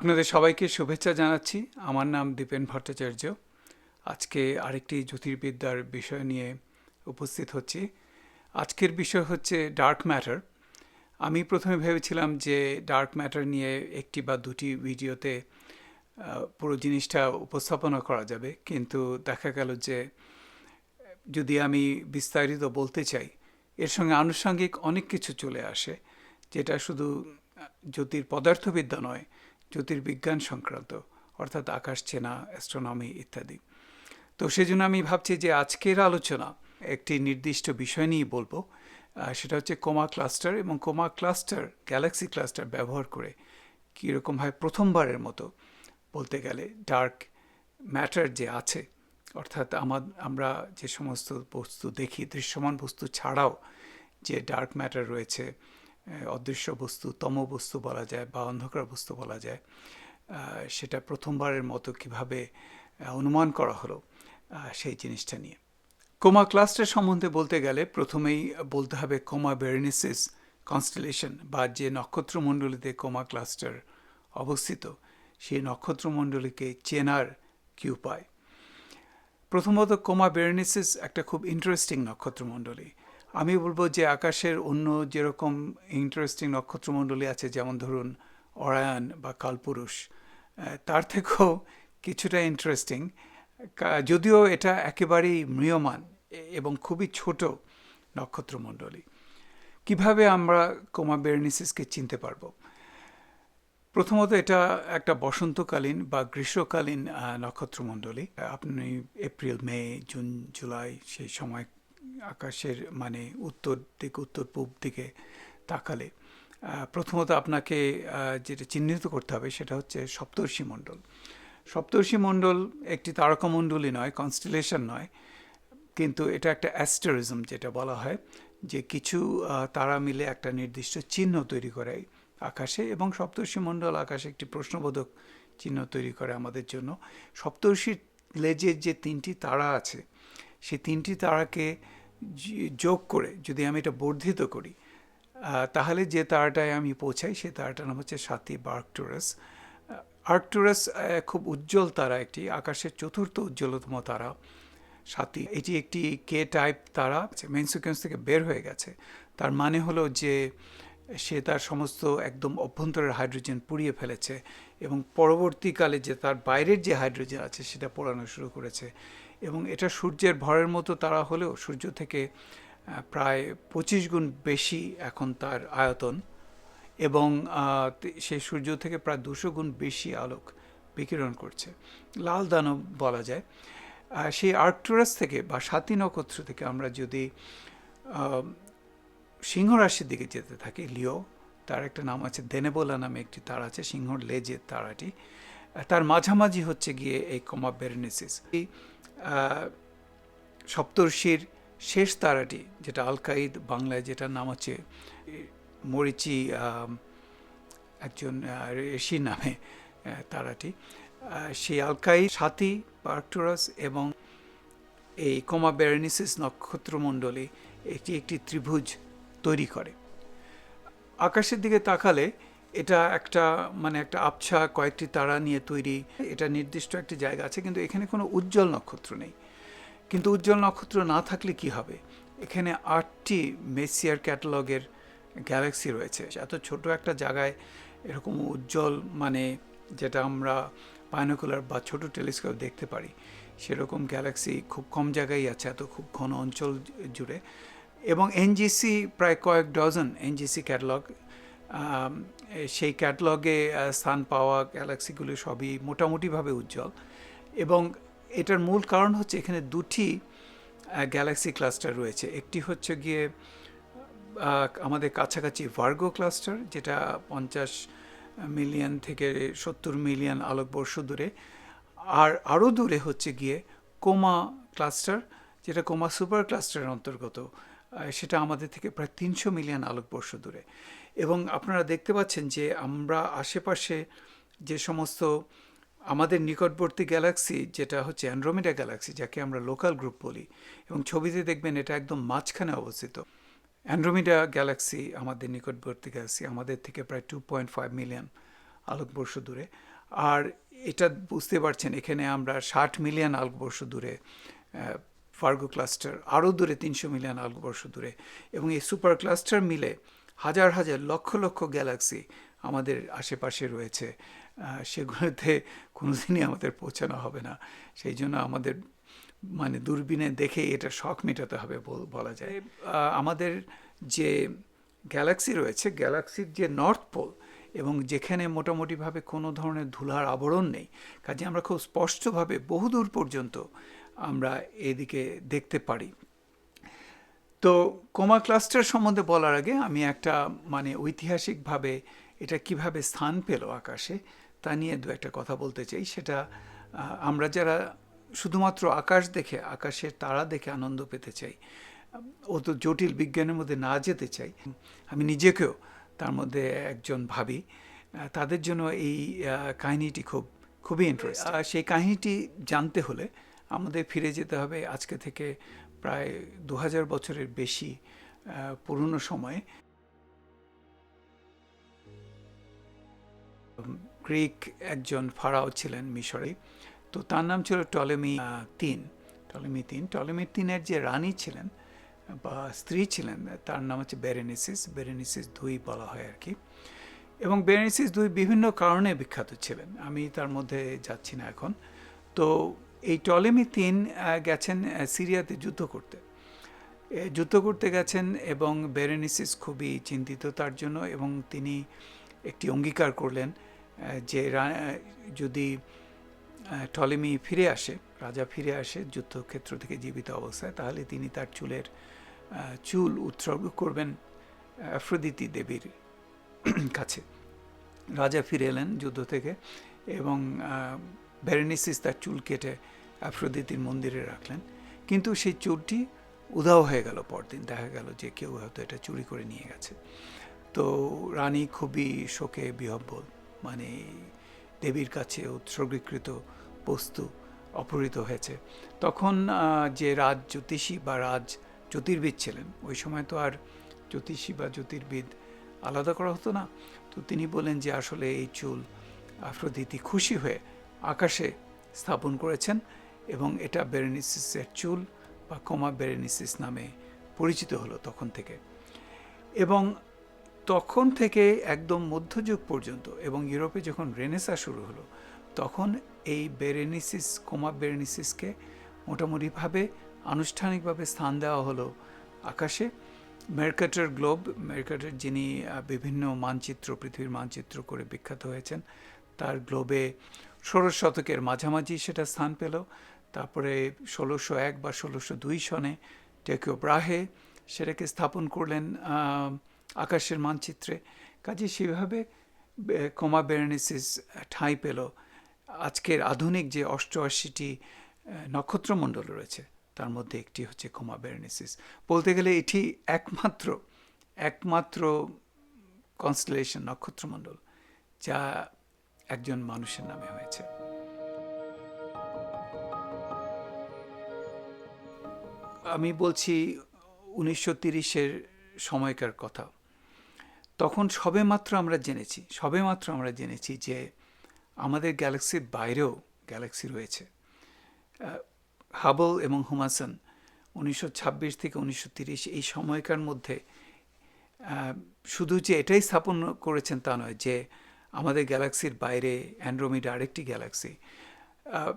আপনাদের সবাইকে শুভেচ্ছা জানাচ্ছি। আমার নাম দীপেন ভট্টাচার্য। আজকে আরেকটি জ্যোতির্বিদ্যার বিষয় নিয়ে উপস্থিত হচ্ছি। আজকের বিষয় হচ্ছে ডার্ক ম্যাটার আমি প্রথমে ভেবেছিলাম যে ডার্ক ম্যাটার নিয়ে একটি বা দুটি ভিডিওতে পুরো জিনিসটা উপস্থাপনা করা যাবে। কিন্তু দেখা গেল যে, যদি আমি বিস্তারিত বলতে চাই, এর সঙ্গে আনুষঙ্গিক অনেক কিছু চলে আসে। যেটা শুধু জ্যোতির পদার্থবিদ্যা নয় জ্যোতির্বিজ্ঞান সংক্রান্ত, অর্থাৎ আকাশ চেনা অ্যাস্ট্রোনমি ইত্যাদি। তো সেজন্য আমি ভাবছি যে আজকের আলোচনা একটি নির্দিষ্ট বিষয় নিয়ে বলব। সেটা হচ্ছে কোমা ক্লাস্টার এবং কোমা ক্লাস্টার, গ্যালাক্সি ক্লাস্টার ব্যবহার করে কীরকমভাবে প্রথমবারের মতো বলতে গেলে ডার্ক ম্যাটার যে আছে, অর্থাৎ আমার, আমরা যে সমস্ত বস্তু দেখি, দৃশ্যমান বস্তু ছাড়াও যে ডার্ক ম্যাটার রয়েছে অদৃশ্য বস্তু, তম বস্তু বলা যায় বা অন্ধকার বস্তু বলা যায় সেটা প্রথমবারের মতো কীভাবে অনুমান করা হলো সেই জিনিসটা নিয়ে। কোমা ক্লাস্টার সম্বন্ধে বলতে গেলে প্রথমেই বলতে হবে কোমা বেরেনিসিস কনস্টেলেশন বা যে নক্ষত্রমণ্ডলীতে কোমা ক্লাস্টার অবস্থিত, সেই নক্ষত্রমণ্ডলীকে চেনার কি উপায় প্রথমত কোমা বেরেনিসিস একটা খুব ইন্টারেস্টিং নক্ষত্রমণ্ডলী। আমি বলব যে আকাশের অন্য যেরকম ইন্টারেস্টিং নক্ষত্রমণ্ডলী আছে, যেমন ধরুন অরায়ন বা কালপুরুষ তার থেকেও কিছুটা ইন্টারেস্টিং যদিও এটা একেবারেই মৃয়মান এবং খুবই ছোট নক্ষত্রমণ্ডলী। কীভাবে আমরা কোমা বেরনিসিসকে চিনতে পারব? প্রথমত এটা একটা বসন্তকালীন বা গ্রীষ্মকালীন নক্ষত্রমণ্ডলী। আপনি এপ্রিল, মে, জুন, জুলাই সেই সময় আকাশের মানে উত্তর দিক, উত্তর পূব দিকে তাকালে প্রথমত আপনাকে যেটা চিহ্নিত করতে হবে সেটা হচ্ছে সপ্তর্ষি মণ্ডল। সপ্তর্ষি মণ্ডল একটি তারকামণ্ডলী নয় কনস্টেলেশন নয়, কিন্তু এটা একটা অ্যাস্টারিজম যেটা বলা হয়, যে কিছু তারা মিলে একটা নির্দিষ্ট চিহ্ন তৈরি করে আকাশে এবং সপ্তর্ষি মণ্ডল আকাশে একটি প্রশ্নবোধক চিহ্ন তৈরি করে আমাদের জন্য। সপ্তর্ষির লেজের যে তিনটি তারা আছে, সেই তিনটি তারাকে যোগ করে যদি আমি এটা বর্ধিত করি তাহলে যে তারাটায় আমি পৌঁছাই সেই তারাটার নাম হচ্ছে সাথী বা আর্কটুরাস। আর্কটুরাস খুব উজ্জ্বল তারা একটি, আকাশের চতুর্থ উজ্জ্বলতম তারা। সাথী এটি একটি কে টাইপ তারা মেন সিকোয়েন্স থেকে বের হয়ে গেছে। তার মানে হলো যে সে তার সমস্ত একদম অভ্যন্তরের হাইড্রোজেন পুড়িয়ে ফেলেছে এবং পরবর্তীকালে যে তার বাইরের যে হাইড্রোজেন আছে সেটা পোড়ানো শুরু করেছে। এবং এটা সূর্যের ভরের মতো তারা হলেও সূর্য থেকে প্রায় পঁচিশ গুণ বেশি এখন তার আয়তন এবং সেই সূর্য থেকে প্রায় দুশো গুণ বেশি আলোক বিকিরণ করছে। লাল দানব বলা যায়। সেই আর্কটুরাস থেকে বা সাতী নক্ষত্র থেকে আমরা যদি সিংহ রাশির দিকে যেতে থাকি, লিও, তার একটা নাম আছে, দেনেবোলা নামে একটি তারা আছে, সিংহর লেজের তারাটি। তার মাঝামাঝি হচ্ছে গিয়ে এই কমা বেরেনিসিস এই সপ্তর্ষির শেষ তারাটি যেটা আলকাইদ বাংলায় যেটার নাম এ, মরিচি একজন ঋষি নামে তারাটি। সেই আলকাই সাথী পার্কটোরাস এবং এই কমা বেরেনিসিস নক্ষত্রমণ্ডলী এটি একটি ত্রিভুজ তৈরি করে। আকাশের দিকে তাকালে এটা একটা মানে একটা আবছা কয়েকটি তারা নিয়ে তৈরি, এটা নির্দিষ্ট একটি জায়গা আছে, কিন্তু এখানে কোনো উজ্জ্বল নক্ষত্র নেই। কিন্তু উজ্জ্বল নক্ষত্র না থাকলে কি হবে? এখানে আটটি মেসিয়ার ক্যাটালগের গ্যালাক্সি রয়েছে। এত ছোট একটা জায়গায় এরকম উজ্জ্বল মানে যেটা আমরা পাইনোকুলার বা ছোট টেলিস্কোপ দেখতে পারি, সেরকম গ্যালাক্সি খুব কম জায়গায় আছে, এত খুব ঘন অঞ্চল জুড়ে। এবং এনজিসি প্রায় কয়েক ডজন এনজিসি ক্যাটালগ সেই ক্যাটলগে স্থান পাওয়া গ্যালাক্সিগুলো সবই মোটামুটিভাবে উজ্জ্বল। এবং এটার মূল কারণ হচ্ছে এখানে দুটি গ্যালাক্সি ক্লাস্টার রয়েছে। একটি হচ্ছে গিয়ে আমাদের কাছাকাছি ভার্গো ক্লাস্টার, যেটা পঞ্চাশ মিলিয়ন থেকে সত্তর মিলিয়ন আলোকবর্ষ দূরে। আর আরও দূরে হচ্ছে গিয়ে কোমা ক্লাস্টার, যেটা কোমা সুপার ক্লাস্টারের অন্তর্গত। সেটা আমাদের থেকে প্রায় তিনশো মিলিয়ন আলোকবর্ষ দূরে। এবং আপনারা দেখতে পাচ্ছেন যে আমরা আশেপাশে যে সমস্ত আমাদের নিকটবর্তী গ্যালাক্সি, যেটা হচ্ছে অ্যান্ড্রোমেডা গ্যালাক্সি, যাকে আমরা লোকাল গ্রুপ বলি, এবং ছবিতে দেখবেন এটা একদম মাঝখানে অবস্থিত। অ্যান্ড্রোমিডা গ্যালাক্সি, আমাদের নিকটবর্তী গ্যালাক্সি, আমাদের থেকে প্রায় টু পয়েন্ট ফাইভ মিলিয়ন আলোকবর্ষ দূরে। আর এটা বুঝতে পারছেন, এখানে আমরা ষাট মিলিয়ন আলোকবর্ষ দূরে ফার্গো ক্লাস্টার আরও দূরে তিনশো মিলিয়ন আলোকবর্ষ দূরে। এবং এই সুপার ক্লাস্টার মিলে হাজার হাজার, লক্ষ লক্ষ গ্যালাক্সি আমাদের আশেপাশে রয়েছে। সেগুলোতে কোনোদিনই আমাদের পৌঁছানো হবে না। সেই জন্য আমাদের মানে দূরবীনে দেখে এটা শখ মেটাতে হবে বলা যায়। আমাদের যে গ্যালাক্সি রয়েছে, গ্যালাক্সির যে নর্থ পোল এবং যেখানে মোটামুটিভাবে কোনো ধরনের ধুলার আবরণ নেই, কাজে আমরা খুব স্পষ্টভাবে বহুদূর পর্যন্ত আমরা এদিকে দেখতে পারি। তো কোমা ক্লাস্টার সম্বন্ধে বলার আগে আমি একটা মানে ঐতিহাসিকভাবে এটা কীভাবে স্থান পেল আকাশে, তা নিয়ে দু একটা কথা বলতে চাই। সেটা আমরা যারা শুধুমাত্র আকাশ দেখে, আকাশের তারা দেখে আনন্দ পেতে চাই, ও তো জটিল বিজ্ঞানের মধ্যে না যেতে চাই, আমি নিজেকেও তার মধ্যে একজন ভাবি তাদের জন্য এই কাহিনীটি খুব, খুবই ইন্টারেস্ট সেই কাহিনীটি জানতে হলে আমাদের ফিরে যেতে হবে আজকে থেকে প্রায় দু হাজার বছরের বেশি পুরনো সময়ে। গ্রিক একজন ফারাও ছিলেন মিশরে। তো তার নাম ছিল টলেমি তিন টলেমি তিন। টলেমি তিনের যে রানী ছিলেন, বা স্ত্রী ছিলেন, তার নাম হচ্ছে বেরেনিসিস। বেরেনিসিস দুই বলা হয় আর কি। এবং বেরেনিসিস দুই বিভিন্ন কারণে বিখ্যাত ছিলেন। আমি তার মধ্যে যাচ্ছি না এখন। তো এই টলেমি তিন গেছেন সিরিয়াতে যুদ্ধ করতে। যুদ্ধ করতে গেছেন এবং বেরেনিসিস খুবই চিন্তিত তার জন্য এবং তিনি একটি অঙ্গীকার করলেন যে যদি টলেমি ফিরে আসে, রাজা ফিরে আসে যুদ্ধক্ষেত্র থেকে জীবিত অবস্থায়, তাহলে তিনি তার চুলের চুল উৎসর্গ করবেন আফ্রোদিতি দেবীর কাছে। রাজা ফিরে এলেন যুদ্ধ থেকে এবং বেরেনিসিস তার চুল কেটে আফ্রোদিতির মন্দিরে রাখলেন। কিন্তু সেই চুলটি উধাও হয়ে গেল পরদিন। দেখা গেল যে কেউ হয়তো এটা চুরি করে নিয়ে গেছে। তো রানী খুবই শোকে বিহব্বল মানে দেবীর কাছে উৎসর্গীকৃত বস্তু অপহৃত হয়েছে। তখন যে রাজ জ্যোতিষী বা রাজ জ্যোতির্বিদ ছিলেন, ওই সময় তো আর জ্যোতিষী বা জ্যোতির্বিদ আলাদা করা হতো না। তো তিনি বলেন যে আসলে এই চুল আফ্রোদিতি খুশি হয়ে আকাশে স্থাপন করেছেন এবং এটা বেরেনিসিসের চুল বা কমা বেরেনিসিস নামে পরিচিত হলো তখন থেকে। এবং তখন থেকে একদম মধ্যযুগ পর্যন্ত এবং ইউরোপে যখন রেনেসা শুরু হলো, তখন এই বেরেনিসিস, কোমা বেরেনিসিসকে মোটামুটিভাবে আনুষ্ঠানিকভাবে স্থান দেওয়া হলো আকাশে। মেরকাটার গ্লোব, মেরকাটার যিনি বিভিন্ন মানচিত্র, পৃথিবীর মানচিত্র করে বিখ্যাত হয়েছেন, তার গ্লোবে ষোড়শ শতকের মাঝামাঝি সেটা স্থান পেল। তারপরে ষোলোশো এক বা ষোলোশো দুই সনে টেকিও ব্রাহে সেটাকে স্থাপন করলেন আকাশের মানচিত্রে। কাজে সেভাবে কমা বেরেনিসিস ঠাঁই পেল। আজকের আধুনিক যে অষ্টআশিটি নক্ষত্রমণ্ডল রয়েছে, তার মধ্যে একটি হচ্ছে কমা বেরেনিসিস। বলতে গেলে এটি একমাত্র একমাত্র কনস্টেলেশন নক্ষত্রমণ্ডল, যা একজন মানুষের নামে হয়েছে। আমি বলছি উনিশশো তিরিশের সময়কার কথা। তখন সবে মাত্র আমরা জেনেছি সবে মাত্র আমরা জেনেছি যে আমাদের গ্যালাক্সির বাইরেও গ্যালাক্সি রয়েছে। হাবল এবং হুমাসন উনিশশো ছাব্বিশ থেকে উনিশশো এই সময়কার মধ্যে শুধু যে এটাই স্থাপন করেছেন তা নয়, যে আমাদের গ্যালাক্সির বাইরে অ্যান্ড্রোমিডা আরেকটি গ্যালাক্সি।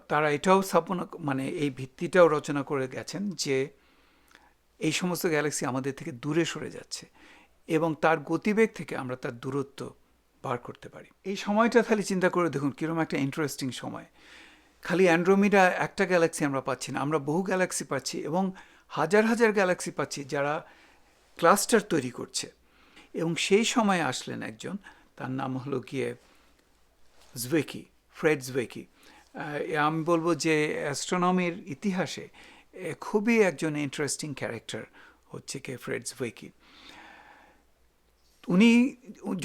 তারা এটাও স্থাপন মানে এই ভিত্তিটাও রচনা করে গেছেন যে এই সমস্ত গ্যালাক্সি আমাদের থেকে দূরে সরে যাচ্ছে এবং তার গতিবেগ থেকে আমরা তার দূরত্ব বার করতে পারি। এই সময়টা খালি চিন্তা করে দেখুন কীরকম একটা ইন্টারেস্টিং সময়। খালি অ্যান্ড্রোমিডা একটা গ্যালাক্সি আমরা পাচ্ছি না, আমরা বহু গ্যালাক্সি পাচ্ছি এবং হাজার হাজার গ্যালাক্সি পাচ্ছি যারা ক্লাস্টার তৈরি করছে। এবং সেই সময় আসলেন একজন তার নাম হলো গিয়ে জুয়েকি ফ্রেড জুয়েকি আমি বলব যে অ্যাস্ট্রোনমির ইতিহাসে খুবই একজন ইন্টারেস্টিং ক্যারেক্টার হচ্ছে কে ফ্রেড জুয়েকি উনি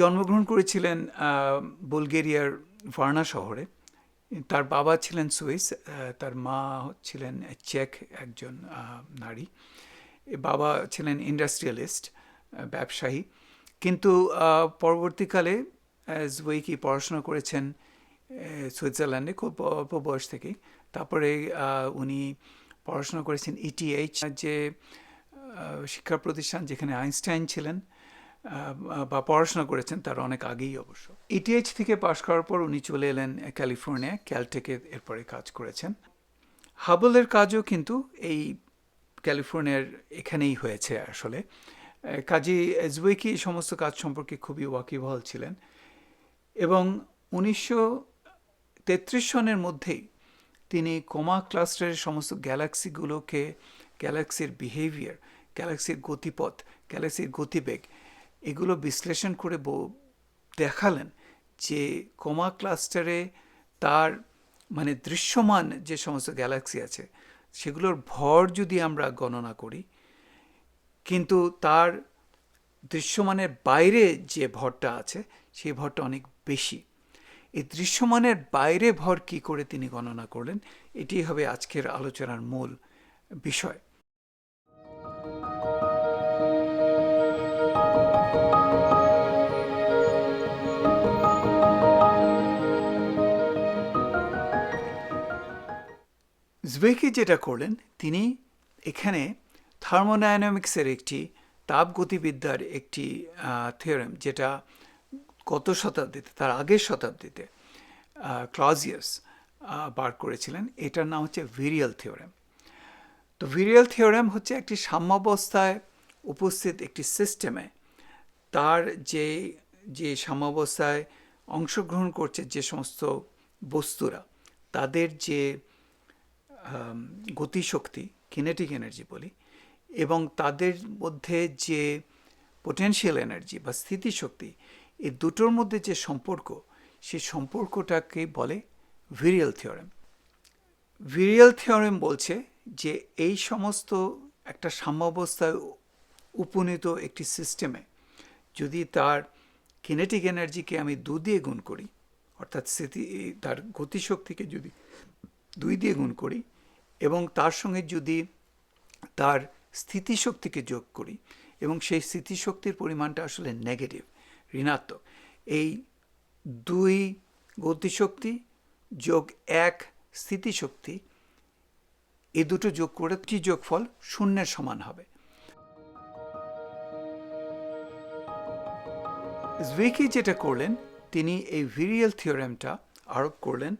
জন্মগ্রহণ করেছিলেন বুলগেরিয়ার ভার্না শহরে। তার বাবা ছিলেন সুইস তার মা ছিলেন চেক একজন নারী। বাবা ছিলেন ইন্ডাস্ট্রিয়ালিস্ট ব্যবসায়ী। কিন্তু পরবর্তীকালে জুয়েকি পড়াশোনা করেছেন সুইজারল্যান্ডে খুব অল্প বয়স থেকেই। তারপরে উনি পড়াশোনা করেছেন ইটিএইচ যে শিক্ষা প্রতিষ্ঠান যেখানে আইনস্টাইন ছিলেন বা পড়াশোনা করেছেন তার অনেক আগেই অবশ্য। ইটিএইচ থেকে পাশ করার পর উনি চলে এলেন ক্যালিফোর্নিয়া, ক্যালটেকে এরপরে কাজ করেছেন। হাবলের কাজও কিন্তু এই ক্যালিফোর্নিয়ার এখানেই হয়েছে আসলে। কাজী এজওয়েকি এই সমস্ত কাজ সম্পর্কে খুবই ওয়াকিবহাল ছিলেন এবং উনিশশো তেত্রিশ সনের মধ্যেই তিনি কোমা ক্লাস্টারের সমস্ত গ্যালাক্সিগুলোকে, গ্যালাক্সির বিহেভিয়ার, গ্যালাক্সির গতিপথ, গ্যালাক্সির গতিবেগ, এগুলো বিশ্লেষণ করে দেখালেন যে কোমা ক্লাস্টারে তার মানে দৃশ্যমান যে সমস্ত গ্যালাক্সি আছে, সেগুলোর ভর যদি আমরা গণনা করি কিন্তু তার দৃশ্যমানের বাইরে যে ভরটা আছে, সেই ভরটা অনেক বেশি। এই দৃশ্যমানের বাইরে ভর কি করে তিনি গণনা করলেন এটি হবে আজকের আলোচনার মূল বিষয়। জুয়েকি যেটা করলেন, তিনি এখানে থার্মোডায়নামিক্সের একটি তাপগতিবিদ্যার একটি থিওরেম যেটা গত শতাব্দীতে, তার আগের শতাব্দীতে ক্লজিয়াস বার করেছিলেন। এটার নাম হচ্ছে ভিরিয়াল থিওরেম। তো ভিরিয়াল থিওরেম হচ্ছে একটি সাম্যাবস্থায় উপস্থিত একটি সিস্টেমে তার যে যে সাম্যাবস্থায় অংশগ্রহণ করছে যে সমস্ত বস্তুরা, তাদের যে গতিশক্তি কিনেটিক এনার্জি বলি এবং তাদের মধ্যে যে পোটেনশিয়াল এনার্জি বা স্থিতিশক্তি, এই দুটোর মধ্যে যে সম্পর্ক, সেই সম্পর্কটাকে বলে ভিরিয়াল থিওরেম ভিরিয়াল থিওরেম বলছে যে এই সমস্ত একটা সাম্যাবস্থায় উপনীত একটি সিস্টেমে যদি তার কিনেটিক এনার্জিকে আমি দু দিয়ে গুণ করি, অর্থাৎ স্থিতি, তার গতিশক্তিকে যদি দুই দিয়ে গুণ করি এবং তার সঙ্গে যদি তার স্থিতিশক্তিকে যোগ করি এবং সেই স্থিতিশক্তির পরিমাণটা আসলে নেগেটিভ ঋণাত্মক। এই দুই গতিশক্তি যোগ এক স্থিতিশক্তি, এই দুটো যোগ করে কি যোগফল শূন্যের সমান হবে। জুয়েকি যেটা করলেন, তিনি এই ভিরিয়াল থিওরেমটা আরোপ করলেন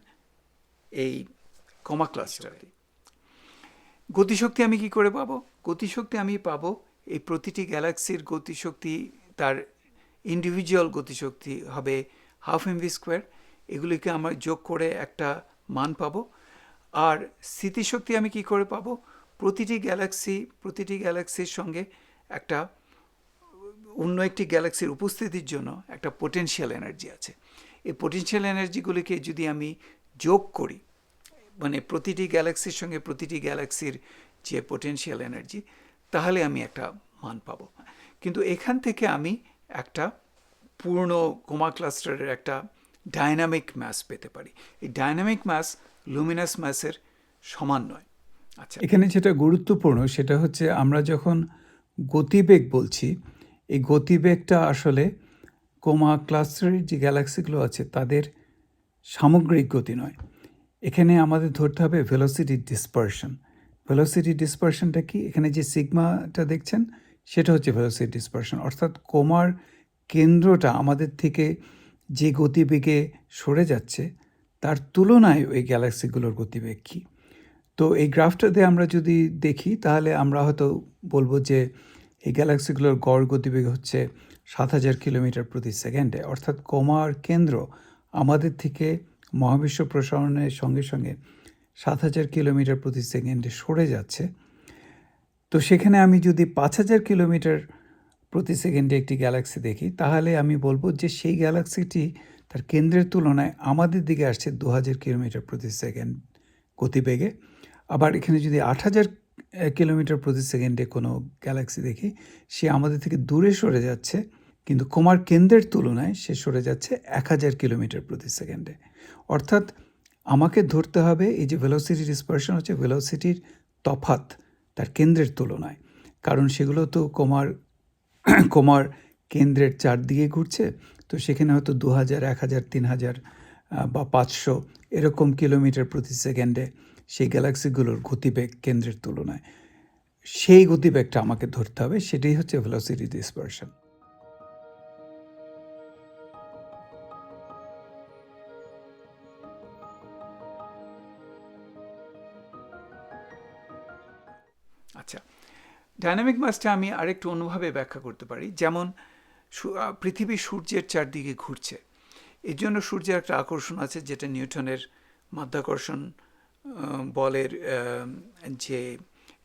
এই কমা ক্লাস্টারে গতিশক্তি আমি কি করে পাবো? গতিশক্তি আমি পাবো এই প্রতিটি গ্যালাক্সির গতিশক্তি, তার ইন্ডিভিজুয়াল গতিশক্তি হবে হাফ এমভি স্কোয়ার এগুলিকে আমার যোগ করে একটা মান পাবো। আর স্থিতিশক্তি আমি কি করে পাবো? প্রতিটি গ্যালাক্সি, প্রতিটি গ্যালাক্সির সঙ্গে একটা, অন্য একটি গ্যালাক্সির উপস্থিতির জন্য একটা পোটেনশিয়াল এনার্জি আছে। এই পোটেনশিয়াল এনার্জিগুলিকে যদি আমি যোগ করি মানে প্রতিটি গ্যালাক্সির সঙ্গে প্রতিটি গ্যালাক্সির যে পোটেনশিয়াল এনার্জি তাহলে আমি একটা মান পাবো। কিন্তু এখান থেকে আমি একটা পূর্ণ কোমা ক্লাস্টারের একটা ডায়নামিক ম্যাস পেতে পারি। এই ডায়নামিক ম্যাস লুমিনাস ম্যাসের সমান নয়। আচ্ছা। এখানে যেটা গুরুত্বপূর্ণ, সেটা হচ্ছে আমরা যখন গতিবেগ বলছি, এই গতিবেগটা আসলে কোমা ক্লাস্টারের যে গ্যালাক্সিগুলো আছে, তাদের সামগ্রিক গতি নয়। এখানে আমাদের ধরতে হবে ভেলোসিটি ডিসপারশন ভেলোসিটি ডিসপারশনটা কি? এখানে যে সিগমাটা দেখছেন, সেটা হচ্ছে ভেলোসিটি ডিসপারশন অর্থাৎ কোমার কেন্দ্রটা আমাদের থেকে যে গতিবেগে সরে যাচ্ছে, তার তুলনায় ওই গ্যালাক্সিগুলোর গতিবেগ কী? তো এই গ্রাফটাতে আমরা যদি দেখি, তাহলে আমরা হয়তো বলব যে এই গ্যালাক্সিগুলোর গড় গতিবেগ হচ্ছে সাত হাজার কিলোমিটার প্রতি সেকেন্ডে। অর্থাৎ কোমার কেন্দ্র আমাদের থেকে মহাবিশ্ব প্রসারণের সঙ্গে সঙ্গে সাত হাজার কিলোমিটার প্রতি সেকেন্ডে সরে যাচ্ছে। তো সেখানে আমি যদি পাঁচ হাজার কিলোমিটার প্রতি সেকেন্ডে একটি গ্যালাক্সি দেখি, তাহলে আমি বলব যে সেই গ্যালাক্সিটি তার কেন্দ্রের তুলনায় আমাদের দিকে আসছে দু হাজার কিলোমিটার প্রতি সেকেন্ড গতিবেগে। আবার এখানে যদি আট হাজার কিলোমিটার প্রতি সেকেন্ডে কোনো গ্যালাক্সি দেখি, সে আমাদের থেকে দূরে সরে যাচ্ছে, কিন্তু কোমার কেন্দ্রের তুলনায় সে সরে যাচ্ছে এক হাজার কিলোমিটার প্রতি সেকেন্ডে। অর্থাৎ আমাকে ধরতে হবে এই যে ভেলোসিটি ডিসপারশন হচ্ছে ভেলোসিটির তফাত তার কেন্দ্রের তুলনায়। কারণ সেগুলো তো কোমার কোমার কেন্দ্রের চারদিকে ঘুরছে, তো সেখানে হয়তো দু হাজার এক হাজার তিন হাজার বা পাঁচশো এরকম কিলোমিটার প্রতি সেকেন্ডে সেই গ্যালাক্সিগুলোর গতিবেগ কেন্দ্রের তুলনায়। সেই গতিবেগটা আমাকে ধরতে হবে, সেটাই হচ্ছে ভেলোসিটি ডিসপারশন ডাইনামিক মাসটা আমি আরেকটু অন্যভাবে ব্যাখ্যা করতে পারি। যেমন পৃথিবী সূর্যের চারদিকে ঘুরছে। এর জন্য সূর্যের একটা আকর্ষণ আছে, যেটা নিউটনের মাধ্যাকর্ষণ বলের যে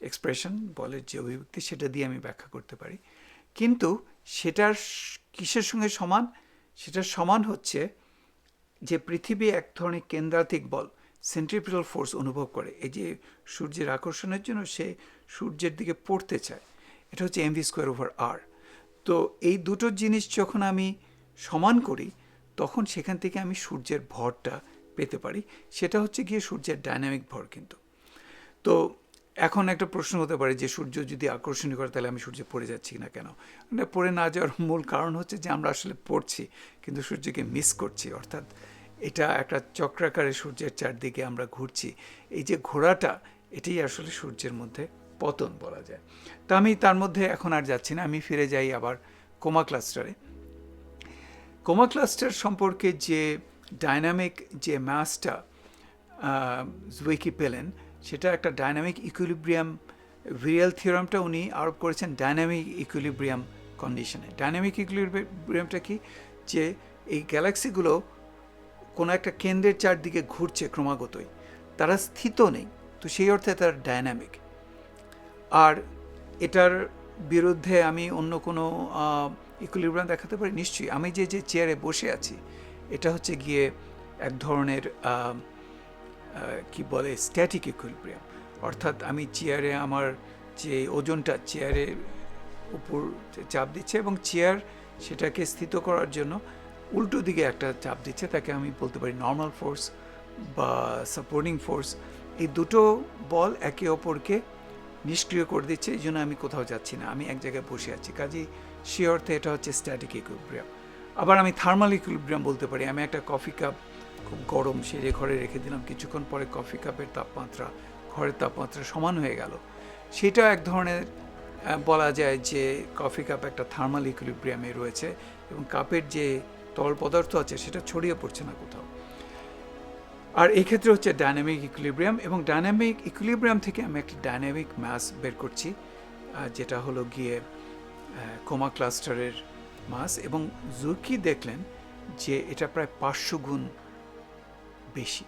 এক্সপ্রেশন বলের যে অভিব্যক্তি, সেটা দিয়ে আমি ব্যাখ্যা করতে পারি। কিন্তু সেটার কিসের সঙ্গে সমান? সেটার সমান হচ্ছে যে পৃথিবী এক ধরনের কেন্দ্রাতিক বল। সেন্ট্রিপিটাল ফোর্স অনুভব করে। এই যে সূর্যের আকর্ষণের জন্য সে সূর্যের দিকে পড়তে চায়। এটা হচ্ছে এমভি স্কোয়ার ওভার আর তো এই দুটো জিনিস যখন আমি সমান করি, তখন সেখান থেকে আমি সূর্যের ভরটা পেতে পারি। সেটা হচ্ছে গিয়ে সূর্যের ডাইনামিক ভর কিন্তু। তো এখন একটা প্রশ্ন হতে পারে যে সূর্য যদি আকর্ষণীয় করে, তাহলে আমি সূর্যে পড়ে যাচ্ছি না কেন? পড়ে না যাওয়ার মূল কারণ হচ্ছে যে আমরা আসলে পড়ছি, কিন্তু সূর্যকে মিস করছি, অর্থাৎ এটা একটা চক্রাকারে সূর্যের চারদিকে আমরা ঘুরছি। এই যে ঘোরাটা এটাই আসলে সূর্যের মধ্যে পতন বলা যায়। তা আমি তার মধ্যে এখন আর যাচ্ছি না, আমি ফিরে যাই আবার কোমা ক্লাস্টারে। কোমা ক্লাস্টার সম্পর্কে যে ডাইনামিক যে ম্যাসটা জুয়েকি পেলেন, সেটা একটা ডাইনামিক ইকুইলিব্রিয়াম ভিরিয়াল থিওরামটা উনি আরোপ করেছেন ডাইনামিক ইকুইলিব্রিয়াম কন্ডিশনে ডাইনামিক ইকুইলিব্রিয়ামটা কি? যে এই গ্যালাক্সিগুলো কোনো একটা কেন্দ্রের চারদিকে ঘুরছে ক্রমাগতই। তারা স্থিত নেই, তো সেই অর্থে তারা ডায়নামিক। আর এটার বিরুদ্ধে আমি অন্য কোনো ইকুইলিব্রিয়াম দেখাতে পারি? নিশ্চয়ই। আমি যে যে চেয়ারে বসে আছি, এটা হচ্ছে গিয়ে এক ধরনের কি বলে স্ট্যাটিক ইকুইলিব্রিয়াম অর্থাৎ আমি চেয়ারে আমার যে ওজনটা চেয়ারের উপর চাপ দিচ্ছে এবং চেয়ার সেটাকে স্থিত করার জন্য উল্টো দিকে একটা চাপ দিচ্ছে, তাকে আমি বলতে পারি নর্মাল ফোর্স বা সাপোর্টিং ফোর্স এই দুটো বল একে অপরকে নিষ্ক্রিয় করে দিচ্ছে, এই জন্য আমি কোথাও যাচ্ছি না, আমি এক জায়গায় বসে আছি। কাজেই সে অর্থে এটা হচ্ছে স্ট্যাটিক ইকুইলিব্রিয়াম আবার আমি থার্মাল ইকুইলিব্রিয়াম বলতে পারি, আমি একটা কফি কাপ খুব গরম সেরে ঘরে রেখে দিলাম, কিছুক্ষণ পরে কফি কাপের তাপমাত্রা, ঘরের তাপমাত্রা সমান হয়ে গেল। সেটা এক ধরনের বলা যায় যে কফি কাপ একটা থার্মাল ইকুইলিব্রিয়ামে রয়েছে এবং কাপের যে তরল পদার্থ আছে, সেটা ছড়িয়ে পড়ছে না কোথাও। আর এই ক্ষেত্রে হচ্ছে ডাইনামিক ইকুইলিব্রিয়াম এবং ডাইনামিক ইকুইলিব্রিয়াম থেকে আমি একটা ডাইনামিক ম্যাস বের করছি যেটা হলো গিয়ে কোমা ক্লাস্টারের মাস এবং জুকি দেখলেন যে এটা প্রায় পাঁচশো গুণ বেশি।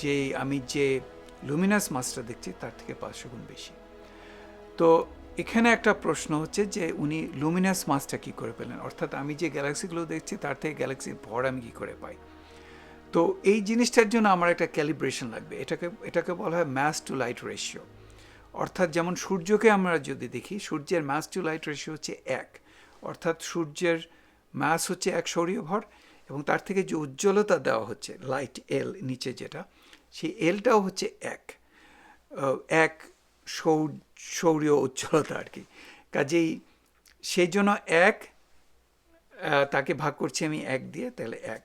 যে আমি যে লুমিনাস মাসটা দেখছি তার থেকে পাঁচশো গুণ বেশি। তো এখানে একটা প্রশ্ন হচ্ছে যে উনি লুমিনাস মাসটা কি করে পেলেন? অর্থাৎ আমি যে গ্যালাক্সিগুলো দেখছি, তার থেকে গ্যালাক্সির ভর আমি কী করে পাই? তো এই জিনিসটার জন্য আমার একটা ক্যালিব্রেশন লাগবে। এটাকে এটাকে বলা হয় ম্যাস টু লাইট রেশিও অর্থাৎ যেমন সূর্যকে আমরা যদি দেখি, সূর্যের ম্যাস টু লাইট রেশিও হচ্ছে এক। অর্থাৎ সূর্যের ম্যাস হচ্ছে এক সৌরীয় ভর এবং তার থেকে যে উজ্জ্বলতা দেওয়া হচ্ছে লাইট এল নিচে যেটা, সেই এলটাও হচ্ছে এক। এক সৌ সৌরীয় উজ্জ্বলতা আর কি। কাজেই সেই জন্য এক তাকে ভাগ করছি আমি এক দিয়ে, তাহলে এক।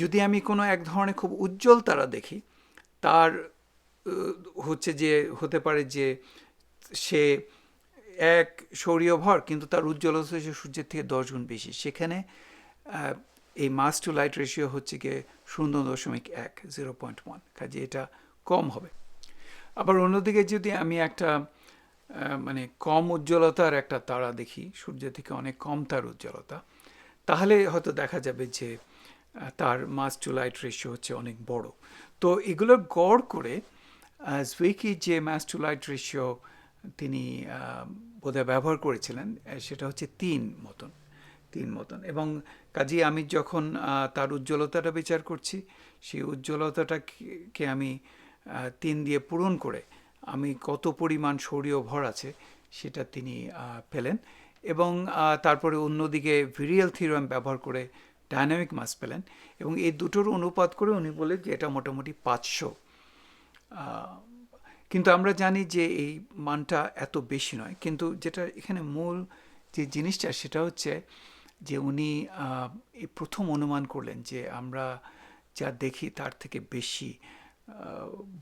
যদি আমি কোনো এক ধরনের খুব উজ্জ্বল তারা দেখি, তার হচ্ছে যে, হতে পারে যে, সে এক সৌরীয় ভর কিন্তু তার উজ্জ্বলতা হচ্ছে সূর্যের থেকে দশ গুণ বেশি। সেখানে এই মাস টু লাইট রেশিও হচ্ছে গিয়ে শূন্য দশমিক এক, জিরো পয়েন্ট ওয়ান। কাজে এটা কম হবে। আবার অন্যদিকে যদি আমি একটা মানে কম উজ্জ্বলতার একটা তারা দেখি সূর্য থেকে অনেক কম তার উজ্জ্বলতা, তাহলে হয়তো দেখা যাবে যে তার মাস টু লাইট রেশিও হচ্ছে অনেক বড়। তো এগুলোর গড় করে জুইকি যে মাস টু লাইট রেশিও তিনি বোধহয় ব্যবহার করেছিলেন সেটা হচ্ছে তিন মতন তিন মতন। এবং কাজেই আমি যখন তার উজ্জ্বলতাটা বিচার করছি, সেই উজ্জ্বলতাটাকে আমি তিন দিয়ে পূরণ করে আমি কত পরিমাণ সৌরীয় ভর আছে সেটা তিনি পেলেন এবং তারপরে অন্যদিকে ভিরিয়াল থিওরাম ব্যবহার করে ডাইনামিক মাস পেলেন এবং এই দুটোর অনুপাত করে উনি বলেন যে এটা মোটামুটি পাঁচশো। কিন্তু আমরা জানি যে এই মানটা এত বেশি নয়। কিন্তু যেটা এখানে মূল যে জিনিসটা সেটা হচ্ছে যে উনি এই প্রথম অনুমান করলেন যে আমরা যা দেখি তার থেকে বেশি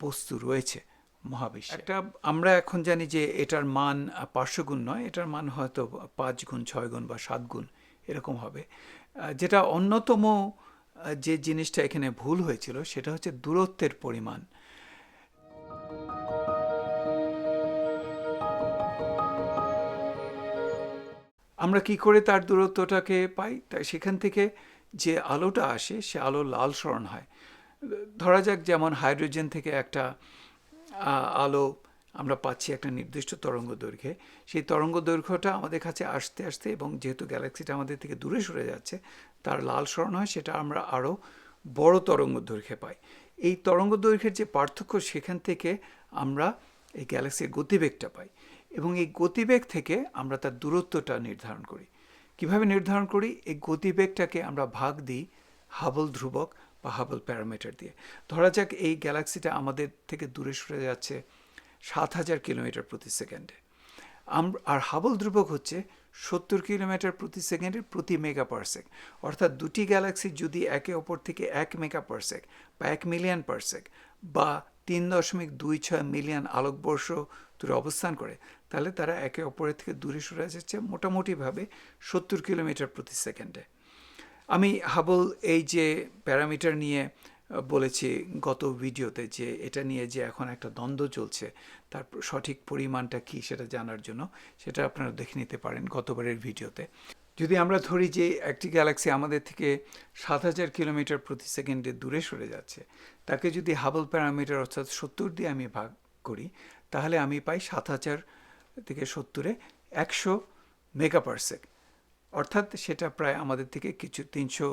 বস্তু রয়েছে মহাবিশ্বে। একটা আমরা এখন জানি যে এটার মান আহ, পাঁচশো গুণ নয় এটার মান হয়তো পাঁচ গুণ ছয় গুণ বা সাত গুণ এরকম হবে। যেটা অন্যতম যে জিনিসটা এখানে ভুল হয়েছিল সেটা হচ্ছে দূরত্বের পরিমাণ। আমরা কি করে তার দূরত্বটাকে পাই? তাই সেখান থেকে যে আলোটা আসে সে আলো লাল স্মরণ হয়। ধরা যাক যেমন হাইড্রোজেন থেকে একটা আলো আমরা পাচ্ছি একটা নির্দিষ্ট তরঙ্গ দৈর্ঘ্যে। সেই তরঙ্গ দৈর্ঘ্যটা আমাদের কাছে আসতে আসতে এবং যেহেতু গ্যালাক্সিটা আমাদের থেকে দূরে সরে যাচ্ছে, তার লাল স্মরণ হয় সেটা আমরা আরও বড় তরঙ্গ দৈর্ঘ্যে পাই। এই তরঙ্গ দৈর্ঘ্যের যে পার্থক্য সেখান থেকে আমরা এই গ্যালাক্সির গতিবেগটা পাই এবং এই গতিবেগ থেকে আমরা তার দূরত্বটা নির্ধারণ করি। কীভাবে নির্ধারণ করি? এই গতিবেগটাকে আমরা ভাগ দিই হাবল ধ্রুবক বা হাবল প্যারামিটার দিয়ে। ধরা যাক এই গ্যালাক্সিটা আমাদের থেকে দূরে সরে যাচ্ছে সাত হাজার কিলোমিটার প্রতি সেকেন্ডে। আর হাবল ধ্রুবক হচ্ছে সত্তর কিলোমিটার প্রতি সেকেন্ডে প্রতি মেগা পারসেক অর্থাৎ দুটি গ্যালাক্সি যদি একে অপর থেকে এক মেগা পারসেক বা এক মিলিয়ন পারসেক বা তিন দশমিক দুই ছয় মিলিয়ন আলোকবর্ষ দূরে অবস্থান করে, তাহলে তারা একে অপরের থেকে দূরে সরে যাচ্ছে মোটামুটিভাবে সত্তর কিলোমিটার প্রতি সেকেন্ডে। আমি হাবল এই যে প্যারামিটার নিয়ে বলেছি গত ভিডিওতে যে এটা নিয়ে যে এখন একটা দ্বন্দ্ব চলছে, তার সঠিক পরিমাণটা কি সেটা জানার জন্য, সেটা আপনারা দেখে নিতে পারেন গতবারের ভিডিওতে। যদি আমরা ধরি যে একটি গ্যালাক্সি আমাদের থেকে সাত হাজার কিলোমিটার প্রতি সেকেন্ডে দূরে সরে যাচ্ছে, তাকে যদি হাবল প্যারামিটার অর্থাৎ সত্তর দিয়ে আমি ভাগ করি, তাহলে আমি পাই সাত হাজার থেকে সত্তরে একশো মেগা পারসেক অর্থাৎ সেটা প্রায় আমাদের থেকে কিছু তিনশো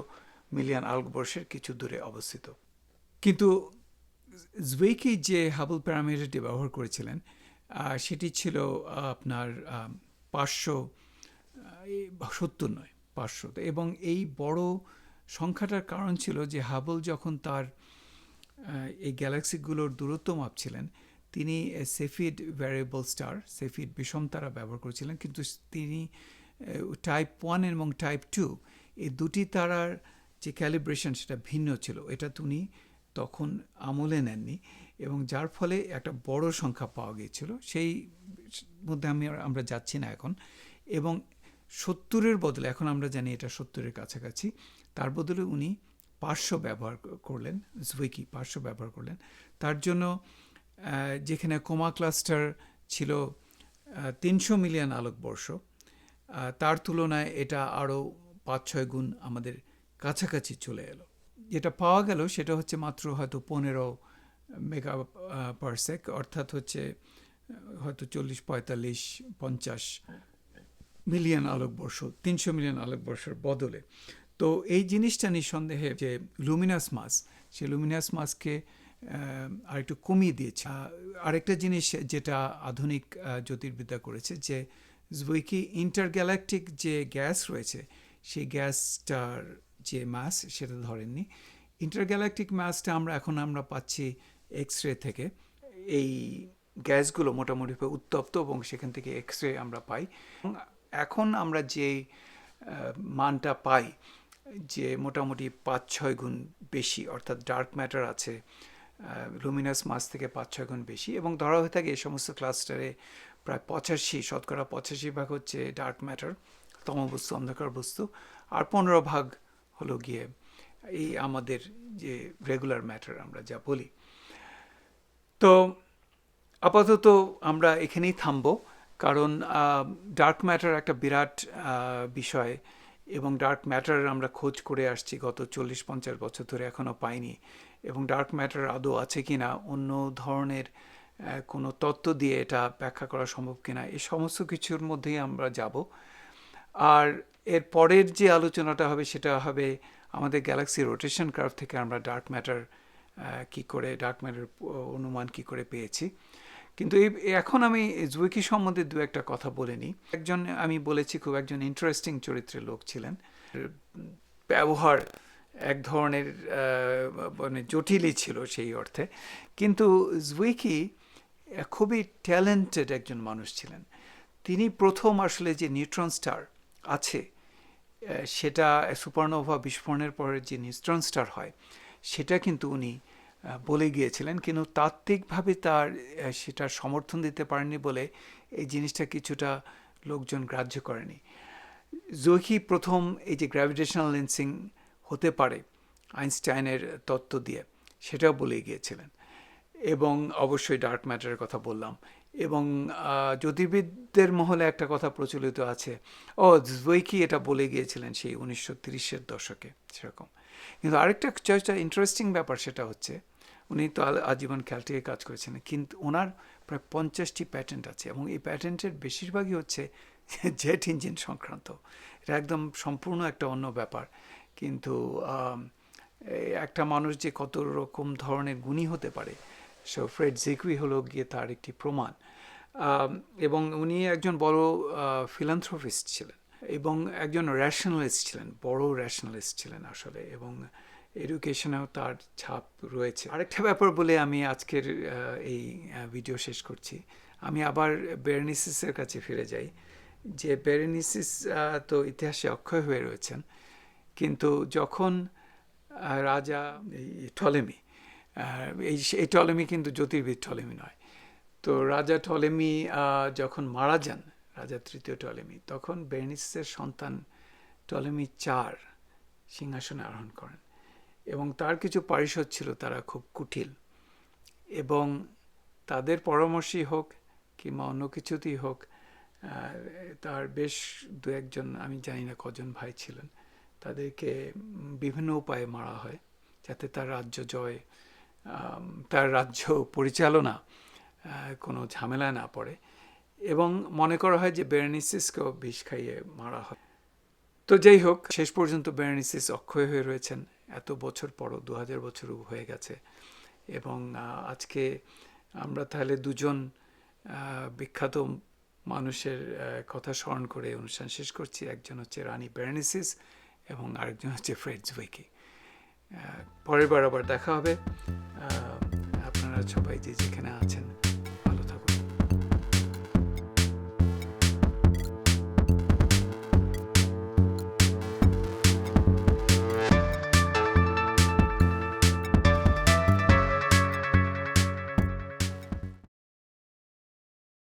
মিলিয়ন আলোকবর্ষের কিছু দূরে অবস্থিত। কিন্তু জুয়েকি যে হাবল প্যারামিটারটি ব্যবহার করেছিলেন সেটি ছিল আপনার পাঁচশো সত্তর নয়, পাঁচশো। এবং এই বড় সংখ্যাটার কারণ ছিল যে হাবল যখন তার এই গ্যালাক্সিগুলোর দূরত্ব মাপছিলেন, তিনি সেফিড ভ্যারিয়েবল স্টার সেফিড বিষম তারা ব্যবহার করেছিলেন, কিন্তু তিনি টাইপ ওয়ান এবং টাইপ টু এই দুটি তারার যে ক্যালিব্রেশন সেটা ভিন্ন ছিল। এটা তিনি তখন আমলে নেননি এবং যার ফলে একটা বড় সংখ্যা পাওয়া গিয়েছিল। সেই মধ্যে আমি আমরা যাচ্ছি না এখন। এবং সত্তরের বদলে, এখন আমরা জানি এটা সত্তরের কাছাকাছি, তার বদলে উনি পাঁচশো ব্যবহার করলেন জুইকি পাঁচশো ব্যবহার করলেন। তার জন্য যেখানে কোমা ক্লাস্টার ছিল তিনশো মিলিয়ন আলোকবর্ষ তার তুলনায় এটা আরও পাঁচ ছয় গুণ আমাদের কাছাকাছি চলে এলো। যেটা পাওয়া গেল সেটা হচ্ছে মাত্র হয়তো পনেরো মেগা পারসেক অর্থাৎ হচ্ছে হয়তো চল্লিশ, পঁয়তাল্লিশ, পঞ্চাশ মিলিয়ন আলোকবর্ষ, তিনশো মিলিয়ন আলোকবর্ষের বদলে। তো এই জিনিসটা নিঃসন্দেহে যে লুমিনাস মাস সেই লুমিনাস মাসকে আর একটু কমিয়ে দিয়েছে। আরেকটা জিনিস যেটা আধুনিক জ্যোতির্বিদ্যা করেছে যে জুইকি ইন্টারগ্যালাকটিক যে গ্যাস রয়েছে, সেই গ্যাসটার যে মাস, সেটা ধরেননি। ইন্টারগ্যালাকটিক মাসটা আমরা, এখন আমরা পাচ্ছি এক্স রে থেকে। এই গ্যাসগুলো মোটামুটি উত্তপ্ত এবং সেখান থেকে এক্স রে আমরা পাই। এখন আমরা যে মানটা পাই, যে মোটামুটি পাঁচ ছয় গুণ বেশি, অর্থাৎ ডার্ক ম্যাটার আছে লুমিনাস মাস থেকে পাঁচ ছয় গুণ বেশি এবং ধরা হয়ে থাকে এই সমস্ত ক্লাস্টারে প্রায় পঁচাশি, শতকরা পঁচাশি ভাগ হচ্ছে ডার্ক ম্যাটার তম বস্তু অন্ধকার বস্তু, আর পনেরো ভাগ হলো গিয়ে এই আমাদের যে রেগুলার ম্যাটার আমরা যা বলি। তো আপাতত আমরা এখানেই থামবো, কারণ ডার্ক ম্যাটার একটা বিরাট বিষয় এবং ডার্ক ম্যাটার আমরা খোঁজ করে আসছি গত চল্লিশ, পঞ্চাশ বছর ধরে এখনও পাইনি এবং ডার্ক ম্যাটার আদৌ আছে কি না অন্য ধরনের কোনো তত্ত্ব দিয়ে এটা ব্যাখ্যা করা সম্ভব কিনা, এই সমস্ত কিছুর মধ্যেই আমরা যাব। আর এর পরের যে আলোচনাটা হবে সেটা হবে আমাদের গ্যালাক্সি রোটেশন কার্ভ থেকে আমরা ডার্ক ম্যাটার কি করে, ডার্ক ম্যাটার অনুমান কি করে পেয়েছি। কিন্তু এই এখন আমি জুইকি সম্বন্ধে দু একটা কথা বলে নিই। একজন, আমি বলেছি খুব একজন ইন্টারেস্টিং চরিত্রের লোক ছিলেন। ব্যবহার এক ধরনের মানে জটিলই ছিল সেই অর্থে। কিন্তু জুইকি খুবই ট্যালেন্টেড একজন মানুষ ছিলেন। তিনি প্রথম আসলে যে নিউট্রন স্টার আছে সেটা সুপারনোভা বিস্ফোরণের পরে যে নিউট্রন স্টার হয়, সেটা কিন্তু উনি বলে গিয়েছিলেন। কিন্তু তাত্ত্বিকভাবে তার সেটা সমর্থন দিতে পারেননি বলে এই জিনিসটা কিছুটা লোকজন গ্রাহ্য করেনি। জোহি প্রথম এই যে গ্র্যাভিটেশনাল লেন্সিং হতে পারে, আইনস্টাইনের তত্ত্ব দিয়ে, সেটাও বলে গিয়েছিলেন। এবং অবশ্যই ডার্ক ম্যাটারের কথা বললাম। এবং জ্যোতির্বিদদের মহলে একটা কথা প্রচলিত আছে। ও জুইকি এটা বলে গিয়েছিলেন সেই উনিশশো তিরিশের দশকে, সেরকম। কিন্তু আরেকটা যেটা ইন্টারেস্টিং ব্যাপার সেটা হচ্ছে, উনি তো আজীবন খেয়ালটিকে কাজ করেছেন, কিন্তু ওনার প্রায় পঞ্চাশটি প্যাটেন্ট আছে এবং এই প্যাটেন্টের বেশিরভাগই হচ্ছে জেট ইঞ্জিন সংক্রান্ত। এটা একদম সম্পূর্ণ একটা অন্য ব্যাপার। কিন্তু একটা মানুষ যে কত রকম ধরনের গুণী হতে পারে সো ফ্রেড জিকুই হলো গিয়ে তার একটি প্রমাণ। এবং উনি একজন বড় ফিলান্থ্রোফিস্ট ছিলেন এবং একজন র্যাশনালিস্ট ছিলেন, বড় র্যাশনালিস্ট ছিলেন আসলে এবং এডুকেশনেও তার ছাপ রয়েছে। আরেকটা ব্যাপার বলে আমি আজকের এই ভিডিও শেষ করছি। আমি আবার বেরনিসিসের কাছে ফিরে যাই। যে বেরেনিসিস তো ইতিহাসে অক্ষয় হয়ে রয়েছেন। কিন্তু যখন রাজা টলেমি এই এই টলেমি কিন্তু জ্যোতির্বিদ টলেমি নয়। তো রাজা টলেমি যখন মারা যান, রাজা তৃতীয় টলেমি, তখন বেরনিসের সন্তান টলেমি চার সিংহাসনে আরোহণ করেন এবং তার কিছু পারিষদ ছিল, তারা খুব কুটিল এবং তাদের পরামর্শই হোক কিংবা অন্য কিছুতেই হোক তার বেশ দু একজন, আমি জানি না কজন ভাই ছিলেন, তাদেরকে বিভিন্ন উপায়ে মারা হয় যাতে তার রাজ্য জয় তার রাজ্য পরিচালনা কোনো ঝামেলায় না পড়ে। এবং মনে করা হয় যে বেরেনিসিসকেও বিষ খাইয়ে মারা হয়। তো যাই হোক, শেষ পর্যন্ত বেরেনিসিস অক্ষয় হয়ে রয়েছেন। এত বছর পরও দু হাজার বছরও হয়ে গেছে। এবং আজকে আমরা তাহলে দুজন বিখ্যাত মানুষের কথা স্মরণ করে অনুষ্ঠান শেষ করছি। একজন হচ্ছে রানী বেরেনিসিস এবং আরেকজন হচ্ছে ফ্রেড জুইকি পরের বার আবার দেখা হবে। আপনারা সবাই যে যেখানে আছেন।